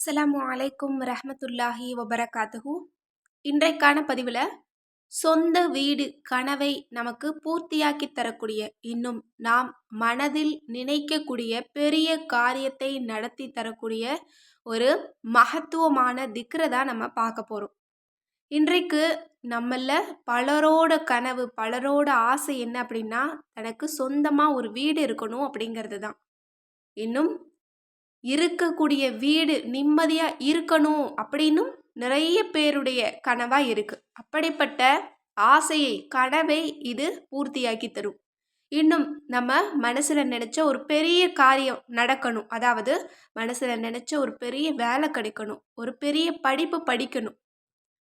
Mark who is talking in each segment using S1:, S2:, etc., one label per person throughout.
S1: அஸ்லாம் அலைக்கும் ரஹமத்துல்லாஹி வபரகாத்துஹூ. இன்றைக்கான பதிவில் சொந்த வீடு கனவை நமக்கு பூர்த்தியாக்கி தரக்கூடிய இன்னும் நாம் மனதில் நினைக்கக்கூடிய பெரிய காரியத்தை நடத்தி தரக்கூடிய ஒரு மகத்துவமான திக்ரை தான் நம்ம பார்க்க போகிறோம் இன்றைக்கு நம்மள பலரோட கனவு பலரோட ஆசை என்ன அப்படின்னா தனக்கு சொந்தமாக ஒரு வீடு இருக்கணும் அப்படிங்கிறது தான். இன்னும் இருக்கக்கூடிய வீடு நிம்மதியாக இருக்கணும் அப்படின்னும் நிறைய பேருடைய கனவாக இருக்குது அப்படிப்பட்ட ஆசையை கனவை இது பூர்த்தியாக்கி தரும். இன்னும் நம்ம மனசில் நினச்ச ஒரு பெரிய காரியம் நடக்கணும். அதாவது மனசில் நினச்ச ஒரு பெரிய வேலை கிடைக்கணும். ஒரு பெரிய படிப்பு படிக்கணும்.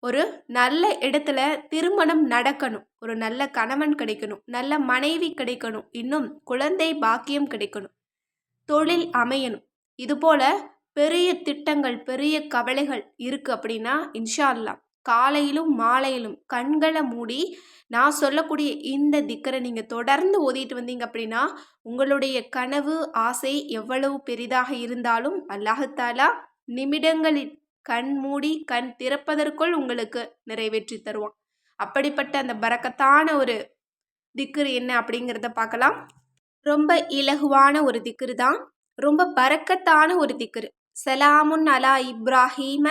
S1: ஒரு நல்ல இடத்துல திருமணம் நடக்கணும். ஒரு நல்ல கணவன் கிடைக்கணும். நல்ல மனைவி கிடைக்கணும். இன்னும் குழந்தை பாக்கியம் கிடைக்கணும். தொழில் அமையணும். இதுபோல் பெரிய திட்டங்கள் பெரிய கவலைகள் இருக்குது அப்படின்னா இன்ஷா அல்லா காலையிலும் மாலையிலும் கண்களை மூடி நான் சொல்லக்கூடிய இந்த திக்கரை நீங்கள் தொடர்ந்து ஓதிட்டு வந்தீங்க அப்படின்னா உங்களுடைய கனவு ஆசை எவ்வளவு பெரிதாக இருந்தாலும் அல்லாஹாலா நிமிடங்களில் கண் மூடி கண் திறப்பதற்குள் உங்களுக்கு நிறைவேற்றி தருவான். அப்படிப்பட்ட அந்த பறக்கத்தான ஒரு திக்ரு என்ன அப்படிங்கிறத பார்க்கலாம். ரொம்ப இலகுவான ஒரு திக்ரு தான் ரொம்ப பறக்கத்தான ஒரு திக்ரு சலாமுன் அலா இப்ராஹீம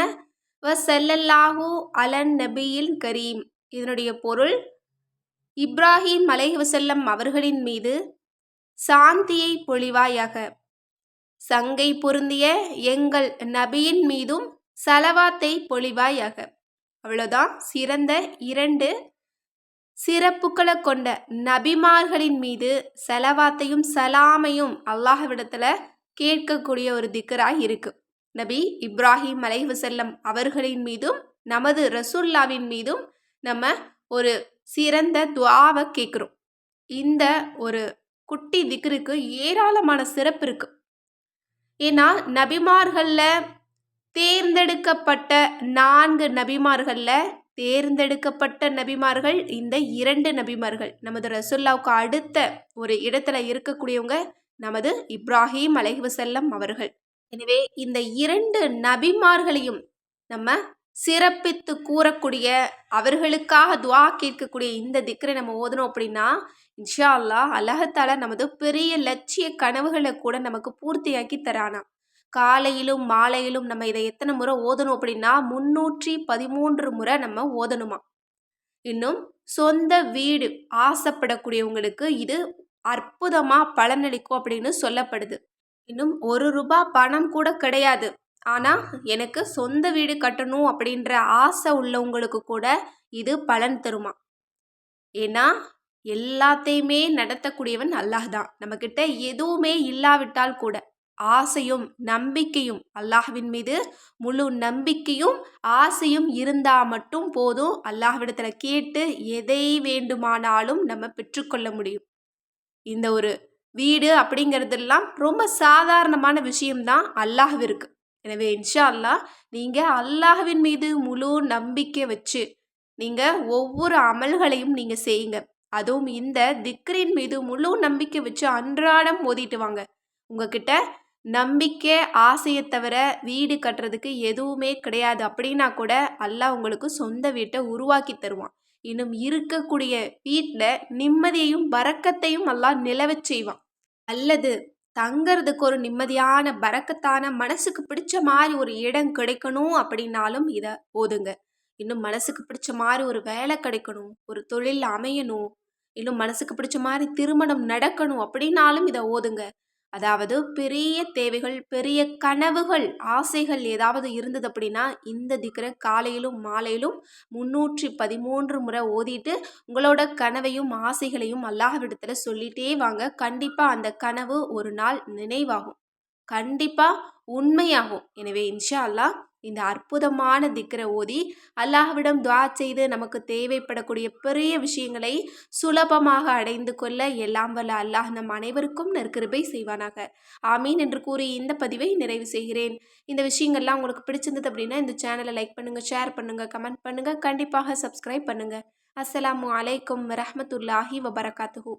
S1: வ செல்லல்லாஹூ அலன் நபியில் கரீம். இதனுடைய பொருள் இப்ராஹிம் வசல்லம் அவர்களின் மீது சாந்தியை பொழிவாயாக. சங்கை பொருந்திய எங்கள் நபியின் மீதும் சலவாத்தை பொழிவாயாக. அவ்வளோதான் சிறந்த இரண்டு சிறப்புகளை கொண்ட நபிமார்களின் மீது செலவாத்தையும் சலாமையும் அல்லாஹ்விடத்தில் கேட்கக்கூடிய ஒரு திக்கராக இருக்கு. நபி இப்ராஹிம் அலைவசல்லம் அவர்களின் மீதும் நமது ரசுல்லாவின் மீதும் நம்ம ஒரு சிறந்த துவாவை கேட்குறோம். இந்த ஒரு குட்டி திக்ருக்கு ஏராளமான சிறப்பு இருக்கு. ஏன்னா நபிமார்களில் தேர்ந்தெடுக்கப்பட்ட நான்கு நபிமார்களில் தேர்ந்தெடுக்கப்பட்ட நபிமார்கள் இந்த இரண்டு நபிமார்கள் நமது ரசுல்லாவுக்கு அடுத்த ஒரு இடத்துல இருக்கக்கூடியவங்க நமது இப்ராஹிம் அலைஹுசல்லம் அவர்கள். எனவே இந்த இரண்டு நபிமார்களையும் நம்ம சிறப்பித்து கூறக்கூடிய அவர்களுக்காக துவா கேட்கக்கூடிய இந்த திக்கரை நம்ம ஓதணும் அப்படின்னா இன்ஷா அல்லா அலஹத்தால நமது பெரிய லட்சிய கனவுகளை கூட நமக்கு பூர்த்தியாக்கி தரானா காலையிலும் மாலையிலும் நம்ம இதை எத்தனை முறை ஓதணும் அப்படின்னா முன்னூற்றி பதிமூன்று முறை நம்ம ஓதணுமா இன்னும் சொந்த வீடு ஆசைப்படக்கூடியவங்களுக்கு இது அற்புதமாக பலனளிக்கும் அப்படின்னு சொல்லப்படுது. இன்னும் ஒரு ரூபா பணம் கூட கிடையாது. ஆனால் எனக்கு சொந்த வீடு கட்டணும் அப்படின்ற ஆசை உள்ளவங்களுக்கு கூட இது பலன் தருமா? ஏன்னா எல்லாத்தையுமே நடத்தக்கூடியவன் அல்லாஹ் தான். நம்மக்கிட்ட எதுவுமே இல்லாவிட்டால் கூட ஆசையும் நம்பிக்கையும் அல்லாஹ்வின் மீது முழு நம்பிக்கையும் ஆசையும் இருந்தால் மட்டும் போதும் அல்லாஹ்விடத்தில் கேட்டு எதை வேண்டுமானாலும் நம்ம பெற்றுக்கொள்ள முடியும். இந்த ஒரு வீடு அப்படிங்கிறதெல்லாம் ரொம்ப சாதாரணமான விஷயம்தான் அல்லாஹ்விற்கு. எனவே இன்ஷா அல்லாஹ் நீங்கள் அல்லாஹ்வின் மீது முழு நம்பிக்கை வச்சு நீங்கள் ஒவ்வொரு அமல்களையும் நீங்கள் செய்யுங்க. அதுவும் இந்த திக்ரின் மீது முழு நம்பிக்கை வச்சு அன்றாடம் ஓதிட்டு வாங்க. உங்ககிட்ட நம்பிக்கை ஆசையை தவிர வீடு கட்டுறதுக்கு எதுவுமே கிடையாது. அப்படின்னா கூட அல்லாஹ் உங்களுக்கு சொந்த வீட்டை உருவாக்கி தருவான். இன்னும் இருக்கக்கூடிய வீட்டில் நிம்மதியையும் பறக்கத்தையும் எல்லாம் நிலவச் செய்வான். அல்லது தங்கிறதுக்கு ஒரு நிம்மதியான பறக்கத்தான மனசுக்கு பிடிச்ச மாதிரி ஒரு இடம் கிடைக்கணும் அப்படின்னாலும் இதை ஓதுங்க இன்னும் மனசுக்கு பிடிச்ச மாதிரி ஒரு வேலை கிடைக்கணும் ஒரு தொழில் அமையணும் இன்னும் மனசுக்கு பிடிச்ச மாதிரி திருமணம் நடக்கணும் அப்படின்னாலும் இதை ஓதுங்க. அதாவது பெரிய தேவைகள் பெரிய கனவுகள் ஆசைகள் ஏதாவது இருந்தது அப்படின்னா இந்த திக்கரை காலையிலும் மாலையிலும் முன்னூற்றி பதிமூன்று முறை ஓதிட்டு உங்களோட கனவையும் ஆசைகளையும் அல்லாஹ்விடத்தில் சொல்லிட்டே வாங்க. கண்டிப்பாக அந்த கனவு ஒரு நாள் நினைவாகும். கண்டிப்பாக உண்மையாகும். எனவே இன்ஷா அல்லாஹ் இந்த அற்புதமான திக்கரை ஓதி அல்லாஹ்விடம் துவா செய்து நமக்கு தேவைப்படக்கூடிய பெரிய விஷயங்களை சுலபமாக அடைந்து கொள்ள எல்லாம் வல்ல அல்லாஹ் நம் அனைவருக்கும் நற்கிருபை செய்வானாக. ஆமீன் என்று கூறி இந்த பதிவை நிறைவு செய்கிறேன். இந்த விஷயங்கள்லாம் உங்களுக்கு பிடிச்சிருந்தது அப்படின்னா இந்த சேனலை லைக் பண்ணுங்கள் ஷேர் பண்ணுங்கள் கமெண்ட் பண்ணுங்கள் கண்டிப்பாக சப்ஸ்கிரைப் பண்ணுங்கள் அஸ்லாம் வலைக்கம் வரமத்துல்லாஹி வபரகாத்துஹூ.